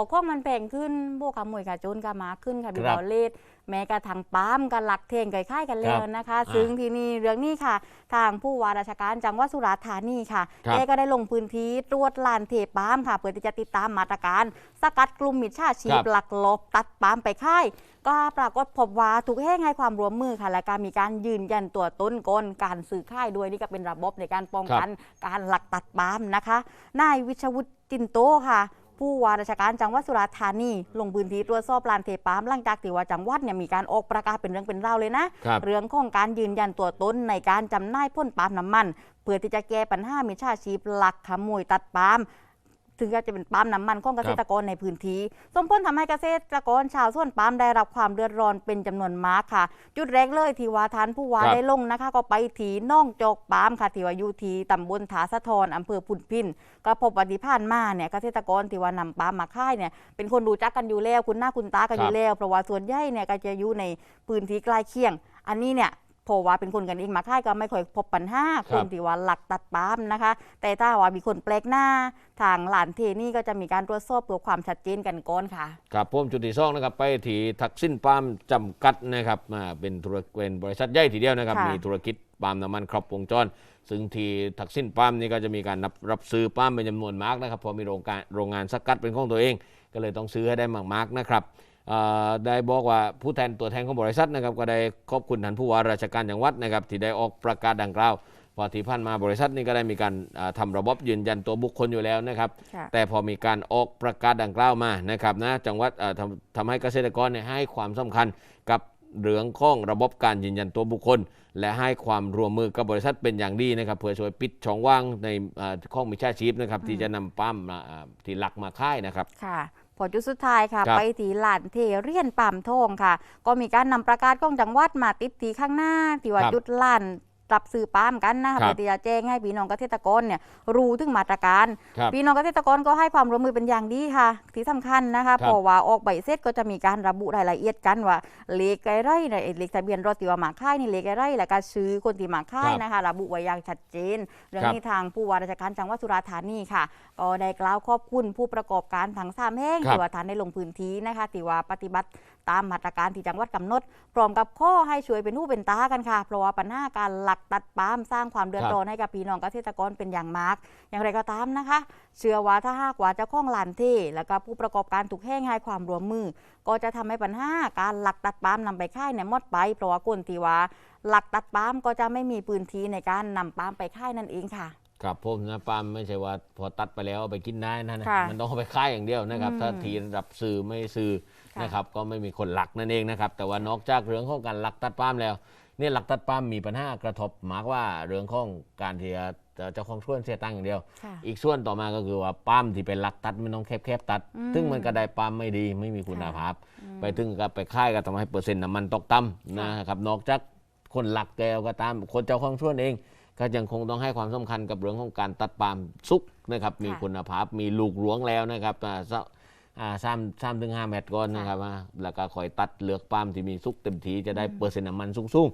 อข้องมันแพงขึ้นพวกขโมยกระโจนก็มาขึ้นค่ะพี่ครับเบาเลดแม้กระทั่งปั๊มกันหลักเทงไก่ค่ายกันแล้วนะคะอ่าซึ่งที่นี่เรื่องนี้ค่ะ ทางผู้ว่าราชการจังหวัดสุราษฎร์ธานีค่ะครับแกก็ได้ลงพื้นที่ตรวจลานเทปาล์มค่ะ เพื่อที่จะติดตามมาตรการ สกัดกลุ่มมิจฉาชีพหลักลอบตัดปาล์มไปค่าย ก็ปรากฏพบว่าถูกแห้งให้ความร่วมมือค่ะและการมีการยืนยันตัวตนกลการสื่อค่ายด้วยนี่ก็เป็นระบบในการป้องกันการหลักตัดปาล์มนะคะ นายวิชวุฒิจินโตค่ะ ผู้ว่าราชการจังหวัดสุราษฎร์ธานีลงพื้นที่ตรวจสอบลานเทปาล์มหลังจากที่ว่าจังหวัดเนี่ยมีการออกประกาศเป็นเรื่องเป็นราวเลยนะครับเรื่องของการยืนยันตัวตนในการจำหน่ายพ่นปาล์มน้ำมัน เพื่อที่จะแก้ปัญหามิจฉาชีพหลักขโมยตัดปาล์ม ถึงจะเป็นปาล์มน้ำมันของเกษตรกรในพื้นที่ส่งผลทำให้เกษตรกรชาวสวนปาล์มได้รับความเดือดร้อนเป็นจำนวนมากค่ะ จุดแรกเลยที่ว่าทานผู้ว่าครับได้ลงนะคะ ก็ไปที่น่องจอกปาล์มค่ะที่ว่าอยู่ที่ตำบลถาสะทอนอำเภอพุนพินก็พบว่าที่ผ่านมาเนี่ยเกษตรกรที่ว่านำปาล์มมาค่ายเนี่ยเป็นคนรู้จักกันอยู่แล้วคุณหน้าคุณตากันอยู่แล้วเพราะว่าส่วนใหญ่เนี่ยก็จะอยู่ในพื้นที่ใกล้เคียง อันนี้เนี่ย เพราะว่าเป็นคนกันเองมาค่ายก็ไม่ค่อยพบปัญหาครัคบนที่ว่าหลักตัดปาล์มนะคะ แต่ถ้าว่ามีคนแปลกหน้า ทางหลานเทนี่ก็จะมีการตรวจสอบเพื่อความชัดเจนกันก่อนค่ะครับผมจุดที่สองนะครับไปที่ทักษิณปาล์มจำกัดนะครับมาเป็นธุรเป็นบริษัทใหญ่ทีเดียวนะครับค่ะมีธุรกิจปาล์มน้ำมันครบวงจร ซึ่งที่ทักษิณปาล์มนี่ก็จะมีการรับรับซื้อปาล์มเป็นจำนวนมากนะครับเพอมีโรงการโรงงานสกัดเป็นของตัวเอง ก็เลยต้องซื้อให้ได้มากๆนะครับเอ่อ ได้บอกว่าผู้แทนตัวแทนของบริษัทนะครับก็ได้ขอบคุณท่านผู้ว่าราชการจังหวัดนะครับที่ได้ออกประกาศดังกล่าวเพอที่ผ่านมาบริษัทนี้ก็ได้มีการอ่าทำระบบยืนยันตัวบุคคลอยู่แล้วนะครับค่ะแต่พอมีการออกประกาศดังกล่าวมานะครับนะจังหวัดเอ่อทำทำให้เกษตรกรเนี่ยให้ความสำคัญกับเรื่องของระบบการยืนยันตัวบุคคล และให้ความร่วมมือกับบริษัทเป็นอย่างดีนะครับเพื่อช่วยปิดช่องว่างในเอ่อข้องมิชาชีพนะครับที่จะนำปั้มมาอ่าที่หลักมาค่ายนะครับค่ะ พอจุดสุดท้ายค่ะครับไปที่ลานเทเรียนปามทองค่ะ ก็มีการนำประกาศของจังหวัดมาติดที่ข้างหน้าที่ว่าครับจุดลาน รับซื้อปาล์มกันนะคะครับเพื่อที่จะแจ้งให้พี่น้องเกษตรกรเนี่ยรู้ถึงมาตรการ ครับพี่น้องเกษตรกรก็ให้ความร่วมมือเป็นอย่างดีค่ะ ที่สำคัญนะคะครับเพราะว่าออกใบเสร็จก็จะมีการระบุรายละเอียดกันว่าเลขไกไรเนี่ยเลขทะเบียนรถที่ว่ามาค่ายนี่เลขไกไรแล้วก็ชื่อคนที่มาค่ายนะคะระบุไว้อย่างชัดเจน เรื่องนี้ทางผู้ว่าราชการจังหวัดสุราษฎร์ธานีค่ะก็ได้กล่าวขอบคุณผู้ประกอบการทั้งสามแห่งครับ ที่ว่าท่านได้ลงพื้นที่นะคะที่ว่าปฏิบัติ ตามมาตรการที่จังหวัดกำหนดพร้อมกับข้อให้ช่วยเป็นหูเป็นตากันค่ะ เพราะว่าปัญหาการหลักตัดปาล์มสร้างความเดือดร้อนให้กับพี่น้องเกษตรกรเป็นอย่างมาก อย่างไรก็ตามนะคะ เชื่อว่าถ้าหากว่าเจ้าของลานเทแล้วก็ผู้ประกอบการถูกแห้งให้ความร่วมมือ ก็จะทำให้ปัญหาการหลักตัดปาล์มนำไปค่ายเนี่ยหมดไปเพราะว่าคนที่ว่าหลักตัดปาล์มก็จะไม่มีพื้นที่ในการนำปาล์มไปค่ายนั่นเองค่ะครับผมนะปาล์มไม่ใช่ว่าพอตัดไปแล้วเอาไปกินได้นะนะค่ะมันต้องเอาไปค่ายอย่างเดียวนะครับอืมถ้าทีรับซื้อไม่ซื้อค่ะนะครับ ก็ไม่มีคนหลักนั่นเองนะครับ แต่ว่านอกจากเรื่องของการหลักตัดปาล์มแล้ว เนี่ยหลักตัดปาล์มมีปัญหากระทบมากว่าเรื่องของการที่จะเจ้าของส่วนเสียตังค์อย่างเดียว ค่ะ อีกส่วนต่อมาก็คือว่าปาล์มที่เป็นหลักตัดมันต้องแคบๆตัด อืมซึ่งมันก็ได้ปาล์มไม่ดีไม่มีคุณค่ะภาพอืมไปถึงกับไปค่ายก็ทำให้เปอร์เซ็นต์น้ำมันตกต่ำค่ะ นะครับนอกจากคนหลักแก้วก็ตามคนเจ้าของส่วนเอง ก็ยังคงต้องให้ความสำคัญกับเรื่องของการตัดปาล์มสุกนะครับมีคุณภาพมีลูกหลวงแล้วนะครับอ่าสะ อ่าสามสามถึงห้าเมตรก่อนนะครับอ่าแล้วก็คอยตัดเหลือกปาล์มที่มีสุกเต็มทีจะได้เปอร์เซ็นต์น้ำมันสูง